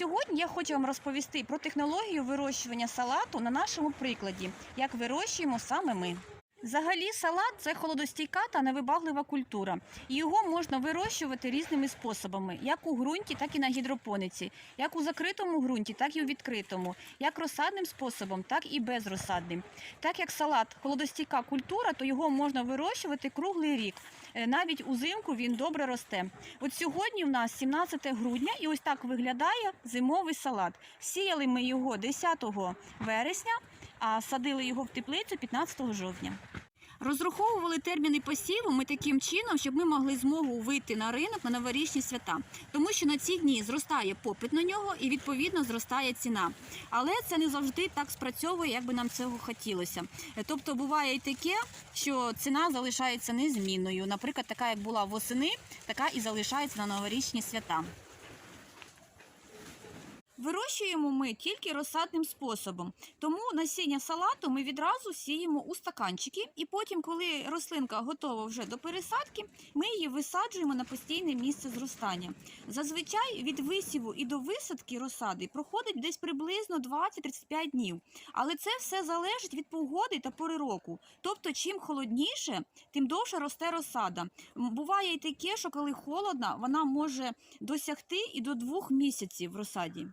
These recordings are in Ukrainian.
сьогодні я хочу вам розповісти про технологію вирощування салату на нашому прикладі, як вирощуємо саме ми. Взагалі, салат це холодостійка та невибаглива культура. Його можна вирощувати різними способами, як у ґрунті, так і на гідропониці, як у закритому ґрунті, так і у відкритому, як розсадним способом, так і безрозсадним. Так як салат холодостійка культура, то його можна вирощувати круглий рік. Е, Навіть узимку він добре росте. От сьогодні в нас 17 грудня, і ось так виглядає зимовий салат. Сіяли ми його 10 вересня, а садили його в теплицю 15 жовтня. Розраховували терміни посіву ми таким чином, щоб ми могли змогу вийти на ринок на новорічні свята, тому що на ці дні зростає попит на нього і відповідно зростає ціна. Але це не завжди так спрацьовує, як би нам цього хотілося. Тобто буває і таке, що ціна залишається незмінною. Наприклад, така як була восени, така і залишається на новорічні свята. Вирощуємо ми тільки розсадним способом, тому насіння салату ми відразу сіємо у стаканчики, і потім, коли рослинка готова вже до пересадки, ми її висаджуємо на постійне місце зростання. Зазвичай від висіву і до висадки розсади проходить десь приблизно 20-35 днів. Але це все залежить від погоди та пори року. Тобто, чим холодніше, тим довше росте розсада. Буває і таке, що коли холодно, вона може досягти і до двох місяців в розсаді.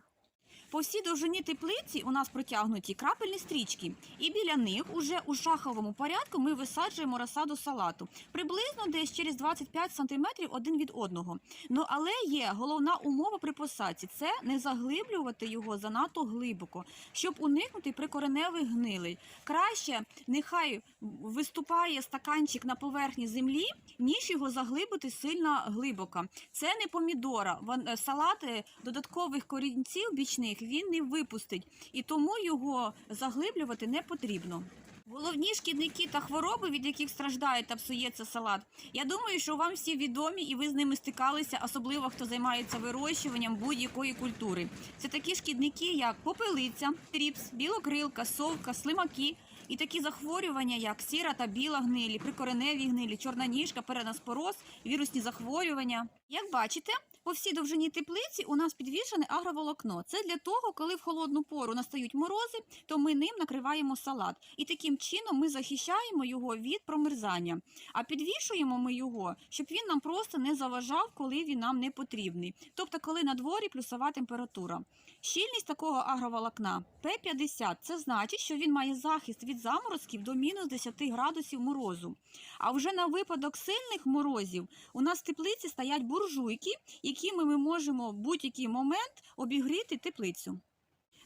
По всій довжині теплиці у нас протягнуті крапельні стрічки, і біля них уже у шаховому порядку ми висаджуємо розсаду салату приблизно десь через 25 см один від одного. Ну але є головна умова при посадці це не заглиблювати його занадто глибоко, щоб уникнути прикореневих гнилей. Краще нехай виступає стаканчик на поверхні землі, ніж його заглибити сильно глибоко. Це не помідора. Е, Салат е, додаткових корінців бічних він не випустить, і тому його заглиблювати не потрібно. Головні шкідники та хвороби, від яких страждає та псується салат, я думаю, що вам всі відомі і ви з ними стикалися, особливо хто займається вирощуванням будь-якої культури. Це такі шкідники, як попелиця, тріпс, білокрилка, совка, слимаки. І такі захворювання, як сіра та біла гнилі, прикореневі гнилі, чорна ніжка, перенаспороз, вірусні захворювання. Як бачите, по всій довжині теплиці у нас підвішене агроволокно. Це для того, коли в холодну пору настають морози, то ми ним накриваємо салат. І таким чином ми захищаємо його від промерзання. А підвішуємо ми його, щоб він нам просто не заважав, коли він нам не потрібний. Тобто, коли на дворі плюсова температура. Щільність такого агроволокна П50 це значить, що він має захист від заморозків до мінус 10 градусів морозу. А вже на випадок сильних морозів у нас в теплиці стоять буржуйки, якими ми можемо в будь-який момент обігріти теплицю.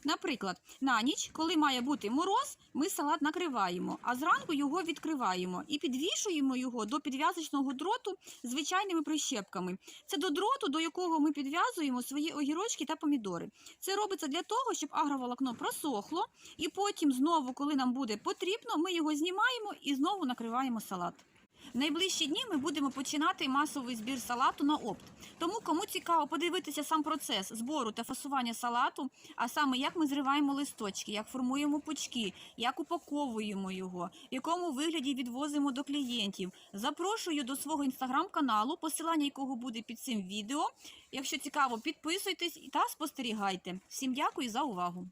Наприклад, на ніч, коли має бути мороз, ми салат накриваємо, а зранку його відкриваємо і підвішуємо його до підв'язочного дроту звичайними прищепками. Це до дроту, до якого ми підв'язуємо свої огірочки та помідори. Це робиться для того, щоб агроволокно просохло, і потім знову, коли нам буде потрібно, ми його знімаємо і знову накриваємо салат. В найближчі дні ми будемо починати масовий збір салату на опт. Тому, кому цікаво подивитися сам процес збору та фасування салату, а саме як ми зриваємо листочки, як формуємо пучки, як упаковуємо його, в якому вигляді відвозимо до клієнтів. Запрошую до свого інстаграм-каналу, посилання якого буде під цим відео. Якщо цікаво, підписуйтесь та спостерігайте. Всім дякую за увагу.